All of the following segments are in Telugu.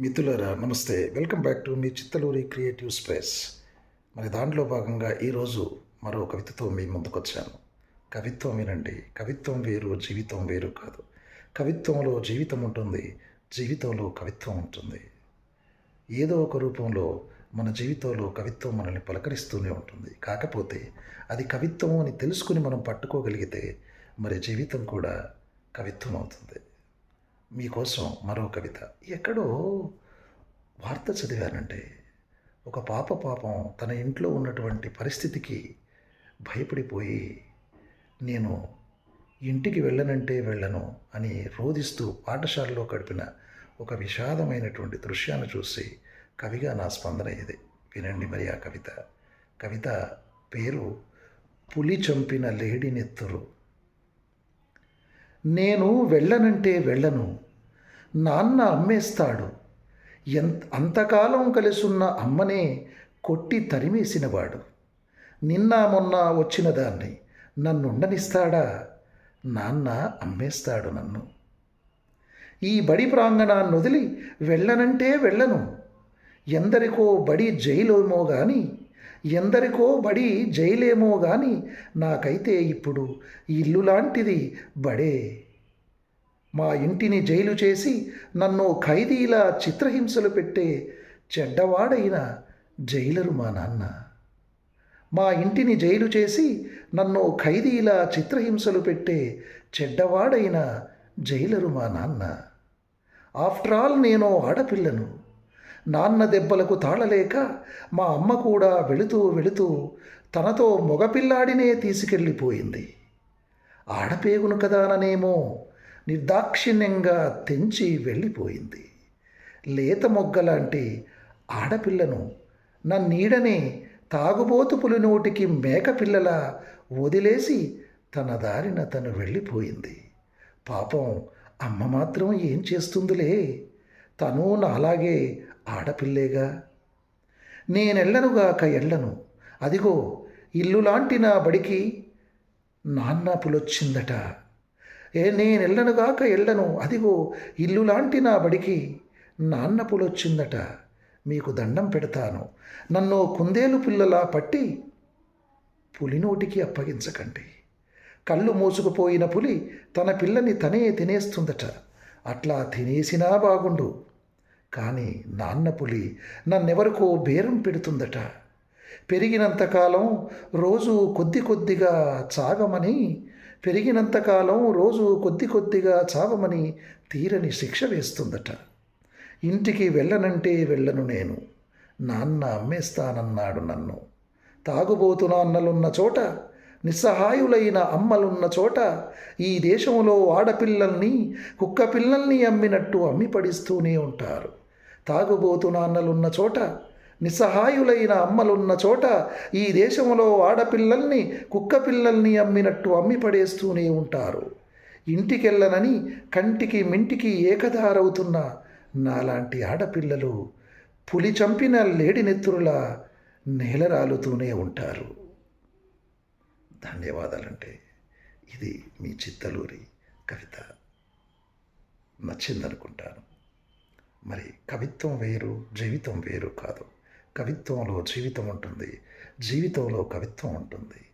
మిథులరా నమస్తే. వెల్కమ్ బ్యాక్ టు మీ చిత్తలూరి క్రియేటివ్ స్పేస్. మరి దాంట్లో భాగంగా ఈరోజు మరో కవితతో మీ ముందుకొచ్చాను. కవిత్వం వినండి. కవిత్వం వేరు జీవితం వేరు కాదు. కవిత్వంలో జీవితం ఉంటుంది జీవితంలో కవిత్వం ఉంటుంది. ఏదో ఒక రూపంలో మన జీవితంలో కవిత్వం మనల్ని పలకరిస్తూనే ఉంటుంది. కాకపోతే అది కవిత్వం అని తెలుసుకుని మనం పట్టుకోగలిగితే మరి జీవితం కూడా కవిత్వం అవుతుంది. మీకోసం మరో కవిత. ఎక్కడో వార్త చదివానంటే ఒక పాప పాపం తన ఇంట్లో ఉన్నటువంటి పరిస్థితికి భయపడిపోయి నేను ఇంటికి వెళ్ళనంటే వెళ్ళను అని రోధిస్తూ పాఠశాలలో గడిపిన ఒక విషాదమైనటువంటి దృశ్యాన్ని చూసి కవిగా నా స్పందన ఇది. వినండి మరి ఆ కవిత. కవిత పేరు పులి చంపిన లేడి నెత్తురు. నేను వెళ్ళనంటే వెళ్ళను. నాన్న అమ్మేస్తాడు. ఎంత అంతకాలం కలిసున్న అమ్మనే కొట్టి తరిమేసినవాడు. నిన్న మొన్న వచ్చిన దాన్ని నన్నుండనిస్తాడా? నాన్న అమ్మేస్తాడు నన్ను. ఈ బడి ప్రాంగణాన్ని వదిలి వెళ్ళనంటే వెళ్ళను. ఎందరికో బడి జైలేమో గాని ఎందరికో బడి జైలేమో గాని నాకైతే ఇప్పుడు ఇల్లు లాంటిది బడే. మా ఇంటిని జైలు చేసి నన్ను ఖైదీలా చిత్రహింసలు పెట్టే చెడ్డవాడైన జైలరు మా నాన్న. మా ఇంటిని జైలు చేసి నన్ను ఖైదీలా చిత్రహింసలు పెట్టే చెడ్డవాడైన జైలరు మా నాన్న. ఆఫ్టర్ ఆల్ నేను ఆడపిల్లను. నాన్న దెబ్బలకు తాళలేక మా అమ్మ కూడా వెళుతూ వెళుతూ తనతో మగపిల్లాడినే తీసుకెళ్ళిపోయింది. ఆడపేగును కదాననేమో నిర్దాక్షిణ్యంగా తెంచి వెళ్ళిపోయింది. లేత మొగ్గలాంటి ఆడపిల్లను నన్నీడనే తాగుబోతు పులినోటికి మేకపిల్లల వదిలేసి తన దారిన తను వెళ్ళిపోయింది. పాపం అమ్మ మాత్రం ఏం చేస్తుందిలే? తను నాలాగే ఆడపిల్లేగా? నేనెళ్ళనుగాక ఎళ్ళను. అదిగో ఇల్లు లాంటి నా బడికి నాన్న పులొచ్చిందట. ఏ నేనెళ్ళనుగాక ఎళ్ళను. అదిగో ఇల్లు లాంటి నా బడికి నాన్న పులొచ్చిందట. మీకు దండం పెడతాను. నన్ను కుందేలు పిల్లలా పట్టి పులినోటికి అప్పగించకండి. కళ్ళు మూసుకుపోయిన పులి తన పిల్లని తనే తినేస్తుందట. అట్లా తినేసినా బాగుండు. కానీ నాన్న పులి నన్నెవరికో బేరం పెడుతుందట. పెరిగినంతకాలం రోజు కొద్ది కొద్దిగా చాగమని పెరిగినంతకాలం రోజు కొద్ది కొద్దిగా చావమని తీరని శిక్ష వేస్తుందట. ఇంటికి వెళ్ళనంటే వెళ్ళను నేను. నాన్న అమ్మేస్తానన్నాడు నన్ను. తాగుబోతు నాన్నలున్న చోట నిస్సహాయులైన అమ్మలున్న చోట ఈ దేశంలో ఆడపిల్లల్ని కుక్క పిల్లల్ని అమ్మినట్టు అమ్మి పడిస్తూనే ఉంటారు. తాగుబోతు నాన్నలున్న చోట నిస్సహాయులైన అమ్మలున్న చోట ఈ దేశంలో ఆడపిల్లల్ని కుక్క పిల్లల్ని అమ్మినట్టు అమ్మి పడేస్తూనే ఉంటారు. ఇంటికెళ్ళనని కంటికి మింటికి ఏకధారవుతున్న నాలాంటి ఆడపిల్లలు పులి చంపిన లేడినెత్తురులా నేలరాలుతూనే ఉంటారు. ధన్యవాదాలంటే ఇది మీ చిత్తలూరి కవిత. నచ్చిందనుకుంటాను. మరి కవిత్వం వేరు జీవితం వేరు కాదు. కవిత్వంలో జీవితం ఉంటుంది జీవితంలో కవిత్వం ఉంటుంది.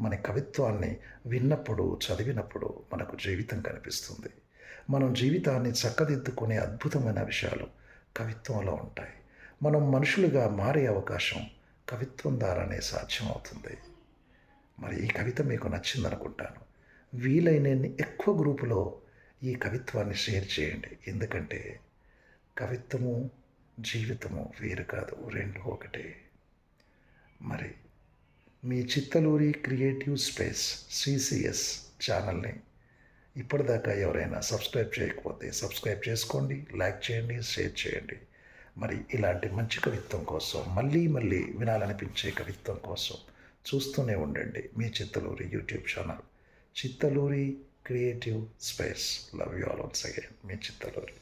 మన కవిత్వాన్ని విన్నప్పుడు చదివినప్పుడు మనకు జీవితం కనిపిస్తుంది. మనం జీవితాన్ని చక్కదిద్దుకునే అద్భుతమైన విషయాలు కవిత్వంలో ఉంటాయి. మనం మనుషులుగా మారే అవకాశం కవిత్వం ద్వారానే సాధ్యమవుతుంది. మరి ఈ కవిత మీకు నచ్చిందనుకుంటాను. వీలైనన్ని ఎక్కువ గ్రూపులో ఈ కవిత్వాన్ని షేర్ చేయండి. ఎందుకంటే కవిత్వము జీవితము వేరు కాదు. రెండు ఒకటే. మరి మీ చిత్తలూరి క్రియేటివ్ స్పేస్ సిసిఎస్ ఛానల్ని ఇప్పటిదాకా ఎవరైనా సబ్స్క్రైబ్ చేయకపోతే సబ్స్క్రైబ్ చేసుకోండి లైక్ చేయండి షేర్ చేయండి. మరి ఇలాంటి మంచి కవిత్వం కోసం మళ్ళీ మళ్ళీ వినాలనిపించే కవిత్వం కోసం చూస్తూనే ఉండండి మీ Chittaluri YouTube channel. Chittaluri creative space. Love you all once again me Chittaluri.